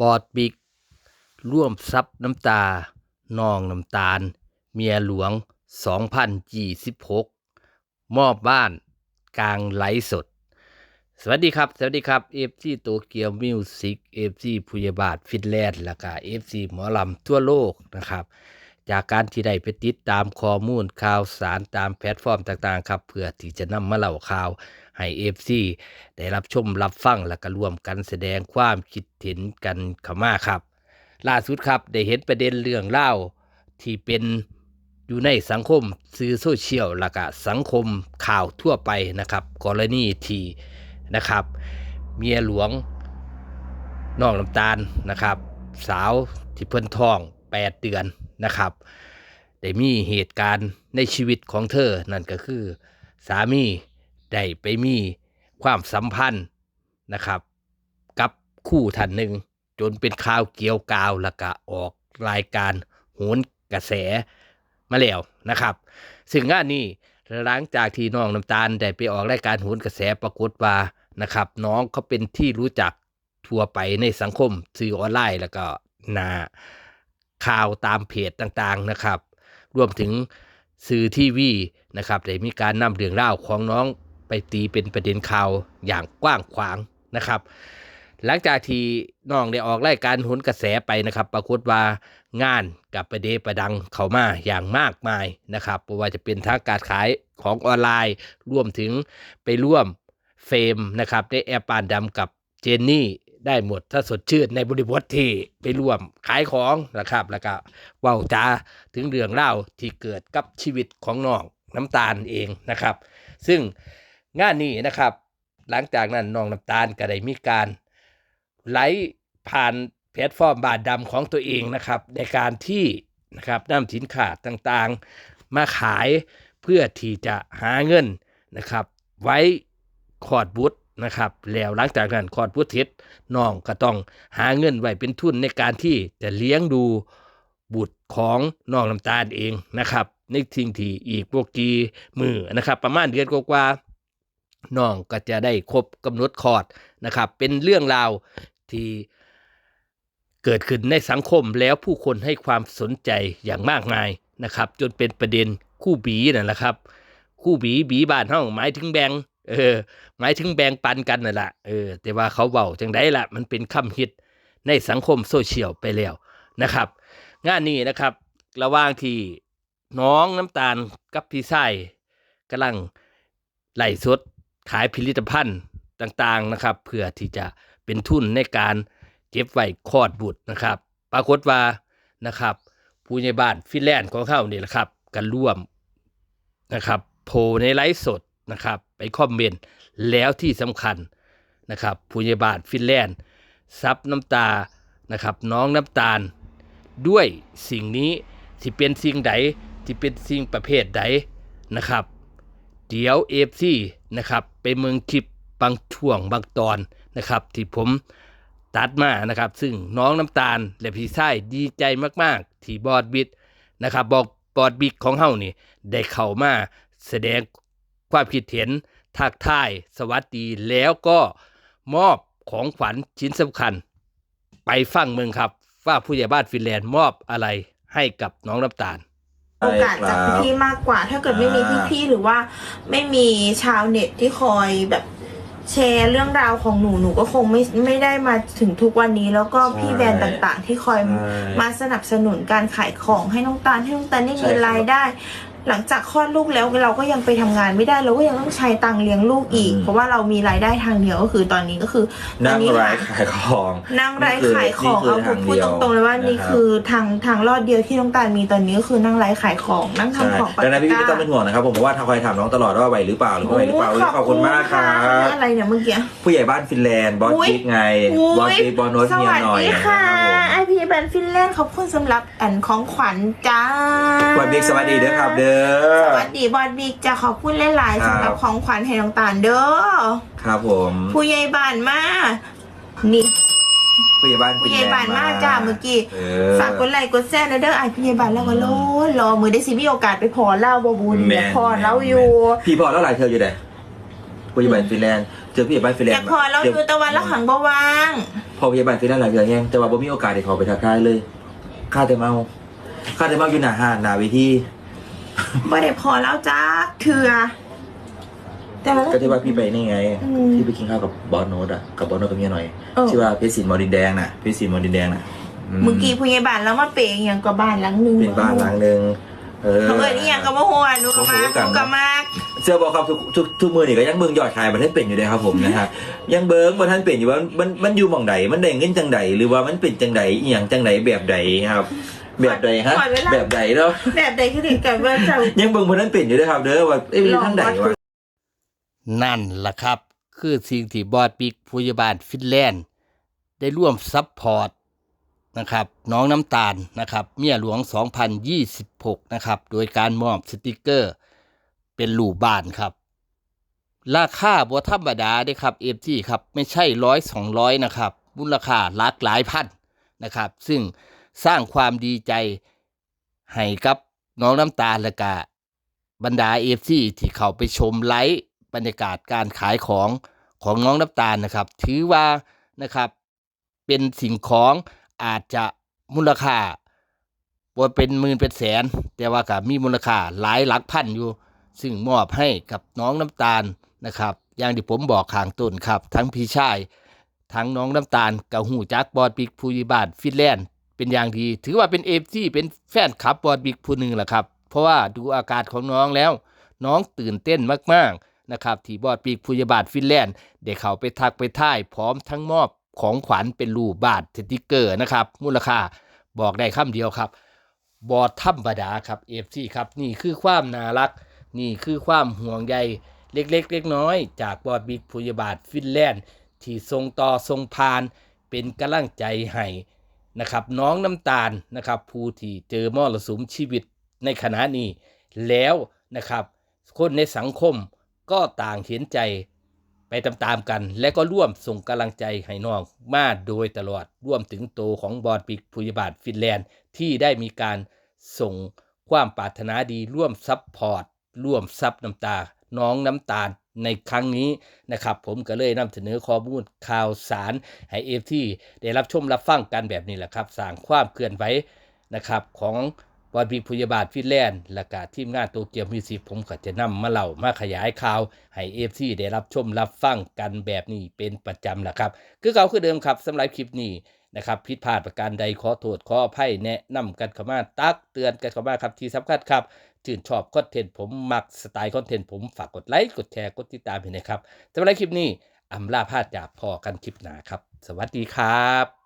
ปอดบิก ร่วมซับน้ำตา น้องน้ำตาล เมียหลวง 2026 มอบบ้านกลางไหลสด สวัสดีครับ สวัสดีครับ FC โตเกียวมิวสิก FC ผู้ใหญ่บาทฟินแลนด์แล้วก็ FC หมอลำทั่วโลกนะครับ จากการที่ได้ไปติดตามข้อมูลข่าวสารตามแพลตฟอร์มต่างๆ ครับ เพื่อที่จะนำมาเล่าข่าว ให้ FC ได้รับชมรับฟังและก็ร่วมกันแสดงความคิดเห็นกันข้ามาครับ ล่าสุดครับได้เห็นประเด็นเรื่องเล่าที่เป็นอยู่ในสังคมสื่อโซเชียลและก็สังคมข่าวทั่วไปนะครับ กรณีที่นะครับ เมียหลวงนองน้ำตาลนะครับ สาวที่เพิ่นท้อง 8 เดือนนะครับได้มีเหตุการณ์ในชีวิตของเธอนั่นก็คือ สามี ได้ไปมีความสัมพันธ์นะครับ กับคู่ท่านหนึ่ง จนเป็นข่าวเกี่ยวกาวแล้วก็ออกรายการโหนกระแสมาแล้วนะครับซึ่งงานนี้หลังจากที่น้องน้ำตาลได้ไปออกรายการโหนกระแสปรากฏว่านะครับ น้องเขาเป็นที่รู้จักทั่วไปในสังคมสื่อออนไลน์แล้วก็นาข่าวตามเพจต่างๆนะครับ รวมถึงสื่อทีวีนะครับได้มีการนำเรื่องราวของน้อง ไปตีเป็นประเด็นข่าวอย่างกว้างขวางนะครับ หลังจากที่น้องได้ออกรายการหนกระแสไปนะครับ ปรากฏว่างานกับประเดประดังเข้ามาอย่างมากมายนะครับไม่ว่าจะเป็นทั้งการขายของออนไลน์รวมถึงไปร่วมเฟรมนะครับได้แอร์ปานดำกับเจนนี่ได้หมดถ้าสดชื่นในบริบทที่ไปร่วมขายของนะครับ แล้วก็เว้าจาถึงเรื่องเล่าที่เกิดกับชีวิตของน้องน้ำตาลเองนะครับ ซึ่ง งานนี้นะครับ หลังจากนั้นน้องน้ำตาลก็ได้มีการไลฟ์ผ่านแพลตฟอร์มบาทดำของตัวเองนะครับ ในการที่นะครับนำสินค้าต่างๆ มาขายเพื่อที่จะหาเงินนะครับ ไว้ขอดบุตรนะครับ แล้วหลังจากนั้นขอดบุตรเสร็จน้องก็ต้องหาเงินไว้เป็นทุนในการที่จะเลี้ยงดูบุตรของน้องน้ำตาลเองนะครับในทิ้งที่อีกพวกกีมือนะครับ ประมาณเดือนกว่าๆ น้องก็จะได้ครบกำหนดคลอดนะครับ เป็นเรื่องราวที่เกิดขึ้นในสังคมแล้วผู้คนให้ความสนใจอย่างมากมายนะครับ จนเป็นประเด็นคู่บีนั่นแหละครับคู่บีบีบ้านเฮาหมายถึงแบงเออหมายถึงแบงปันกันนั่นแหละเออแต่ว่าเขาเว้าจังไดล่ะ มันเป็นคำฮิตในสังคมโซเชียลไปแล้วนะครับ งานนี้นะครับ ระหว่างที่น้องน้ำตาลกับพี่ไส้กำลังไหล่สด ขายผลิตภัณฑ์ต่างๆนะครับ เพื่อที่จะเป็นทุนในการเก็บไว้คลอดบุตรนะครับ ปรากฏว่านะครับผู้ใหญ่บ้านฟินแลนด์ของเขาเนี่ยแหละครับกันร่วมนะครับโพในไลฟ์สดนะครับ ไปคอมเมนต์แล้วที่สำคัญนะครับผู้ใหญ่บ้านฟินแลนด์ซับน้ำตานะครับน้องน้ำตาล ด้วยสิ่งนี้ที่เป็นสิ่งใดที่เป็นสิ่งประเภทใดนะครับ เดี๋ยวเอฟซีนะครับ ไปเมืองคลิปบางช่วงบางตอนนะครับ ที่ผมตัดมานะครับ ซึ่งน้องน้ำตาลและพี่ชายดีใจมากๆ ที่บอดบิดนะครับบอกบอดบิดของเฮานี่ได้เข้ามาแสดงความคิดเห็นทักทายสวัสดีแล้วก็มอบของขวัญชิ้นสำคัญ ไปฟังเมืองครับ ว่าผู้ใหญ่บ้านฟินแลนด์มอบอะไรให้กับน้องน้ำตาล โอกาสจากพี่ๆมากกว่า ถ้าเกิดไม่มีพี่ๆหรือว่าไม่มีชาวเน็ตที่คอยแบบแชร์เรื่องราวของหนูหนูก็คงไม่ไม่ได้มาถึงทุกวันนี้ แล้วก็พี่ใช่แบรนด์ต่างๆ ที่คอยใช่มาสนับสนุนการขายของให้น้องตาลให้น้องตาลได้ใช่มีครับ รายได้ หลังจากคลอดลูกแล้วเราก็ยังไปทำงานไม่ได้เราก็ยังต้องใช้ตังค์เลี้ยงลูกอีก เพราะว่าเรามีรายได้ทางเดียวก็คือตอนนี้ก็คือตอนั่นงนี้ไลฟ์ขายของนั่งไลฟ์ขายของนี่เอาคือผมพูดทางเดียวตรงๆเลยว่านี่นะครับคือทางทางรอดเดียวที่น้องตาลมีตอนนี้ก็คือนั่งไลฟ์ขายของนั่งใช่ทำของปาดังนั้นพี่ก้าไม่ต้องเป็นห่วงนะครับผมเพราะว่าทางคอยถามน้องตลอดว่าไหวหรือเปล่าหรือไม่ไหวหรือเปล่าโขอบคุณมากครับอะไรเนี่ยเมื่อกี้ผู้ใหญ่บ้านฟินแลนด์บอสอุ๊ยบิ๊กไงบอสบิ๊กบอสโนตสเมียวัสหน่อยดีนะคค่ะรับไอพี แบนฟินแลนด์ขอบคุณสำหรับแอนของขวัญจ้าผมบอสบิ๊กสวัสดีเด้อครับ เด้อสวัสดีบอดบิ๊กจะขอบคุณหลายครัๆบสำหรับของขวัญให้น้องตาลเด้อครับผม ผู้ใหญ่บ้านมานี่ผู้ใหญ่บ้านฟิผู้นใหแลญ่นด์บ้านมาจ้าเมื่อกี้เออฝากกดไลค์กดแชร์นะเด้อไอผู้ใหญ่บ้านแล้วก็รอรอมือได้สิมีโอกาสไปพอเล่าบบุญแมเนี่ยนพอเล่าอยู่ พี่พอแล้วหลายเธออยู่ไหนผู้ใหญ่บ้านฟินแลนด์ เจอพี่ใหญ่บ้านฟินแลอนยากด์พอเราอยู่ตะวันละขังบวางพอพี่ใหญ่บ้านฟินแลนด์หลายเดือนยังแต่ว่าบ่มีโอกาสได้เข้าไปทักทายเลยข้าแต่เมาข้าแต่เมาอยู่หน้าห้างหน้าเวทีบ่ได้พอแล้วจ้าเถื่อแต่มันก็ที่ว่าพี่ไปนี่ไงอืมที่ไปกินข้าวกับบอสโนดอะกับบอสโนดกับเมียหน่อยเออ ที่ว่าเพชรศิลป์มอดินแดงน่ะเพชรศิลป์มอดินแดงน่ะอืเมื่อกี้ผู้ใหญ่บ้านแล้วมาเปย์อหย่างกับบ้านหลังหนึงเป็นบ้านหลังหนึ่งเออ เขาเอิ้นอหย่างกับว่าหัวหนูกับมากเขาหหูนูกันกับมาก เสื้อบอกครับทุกทุกทุกมือนี่ก็ยังเบิ่งยอดขายประเทศเป็นอยู่เลยครับผมนะฮะยังเบิ่งประเทศเป็นอยู่ว่ามันมันอยู่หม่องใดมันได้เงินจังใดหรือว่ามันเป็นจังใดอีหยังจังใดแบบใดครับ แบบใดฮะขอเวลาแบบใดเนาะแบบใดคือถึงกับว่าเจ้ายังเบิ่งประเทศเป็นอยู่เลยครับเด้อว่าเอ้ยมันทางใดวะนั่นล่ะครับ คือสิ่งที่บอดปิกพยาบาลฟินแลนด์ ได้ร่วมซัพพอร์ตนะครับน้องน้ำตาลนะครับเมียหลวง 2026 นะครับ โดยการมอบสติกเกอร์ เป็นหลู่บ้านครับ ราคาบ่ธรรมดาเด้ครับเอฟที่ครับไม่ใช่ร้อยสองร้อยนะครับมูลค่าหลากหลายพันนะครับ ซึ่งสร้างความดีใจให้กับน้องน้ำตาลและกะบรรดาเอฟซีที่เข้าไปชมไลฟ์บรรยากาศการขายของของน้องน้ำตาลนะครับ ถือว่านะครับเป็นสิ่งของอาจจะมูลค่าว่าเป็นหมื่นเป็นแสน แต่ว่าก็มีมูลค่าหลายหลักพันอยู่ ซึ่งมอบให้กับน้องน้ำตาลนะครับ อย่างที่ผมบอกข้างต้นครับ ทั้งพี่ชาย ทั้งน้องน้ำตาลกับหูจักบอดบิกผู้ยิบาทฟินแลนด์เป็นอย่างดีถือว่าเป็นเอฟซีเป็นแฟนคลับบอดบิกผู้หนึ่งแหละครับ เพราะว่าดูอาการของน้องแล้ว น้องตื่นเต้นมากๆนะครับที่บอดปีกผู้ยิบาทฟินแลนด์ได้เข้าไปทักไปท่ายพร้อมทั้งมอบของขวัญเป็นรูปบาทสติกเกอร์นะครับมูลค่าบอกได้คำเดียวครับบอดธรรมดาครับเอฟซีครับนี่คือความน่ารัก นี่คือความห่วงใยเล็กๆเล็กน้อย จากบอดบิ๊กพยาบาทฟินแลนด์ ที่ทรงต่อทรงพาน เป็นกำลังใจให้นะครับน้องน้ำตาลนะครับผู้ที่เจอมรสุมชีวิตในขณะนี้ แล้วนะครับคนในสังคมก็ต่างเห็นใจไปตามๆกัน และก็ร่วมส่งกำลังใจให้น้องมาโดยตลอดร่วมถึงโตของบอดปิกพยาบาทฟินแลนด์ ที่ได้มีการส่งความปรารถนาดีร่วมซับพอร์ต ร่วมซับน้ำตา น้องน้ำตาลในครั้งนี้นะครับ ผมก็เลยนำเสนอข้อมูลข่าวสารให้เอฟที่ได้รับชมรับฟังกันแบบนี้แหละครับสร้างความเคลื่อนไหวนะครับของบอลบีพยาบาลฟินแลนด์และก็ทีมงานโตเกียวมิวสิกผมก็จะนำมาเล่ามาขยายข่าว ให้เอฟซีได้รับชมรับฟังกันแบบนี้เป็นประจำแหละครับ คือเก่าคือเดิมครับสำหรับคลิปนี้ นะครับผิดพลาดประการใดขอโทษขออภัยแนะนำกันเข้ามาตักเตือนกันเข้ามาครับที่สำคัญครับชื่นชอบคอนเทนต์ผมมักสไตล์คอนเทนต์ผมฝากกดไลค์กดแชร์กดติดตามเห็นะครับสำหรับคลิปนี้อำลาพาดจากพอกันคลิปหนาครับ สวัสดีครับ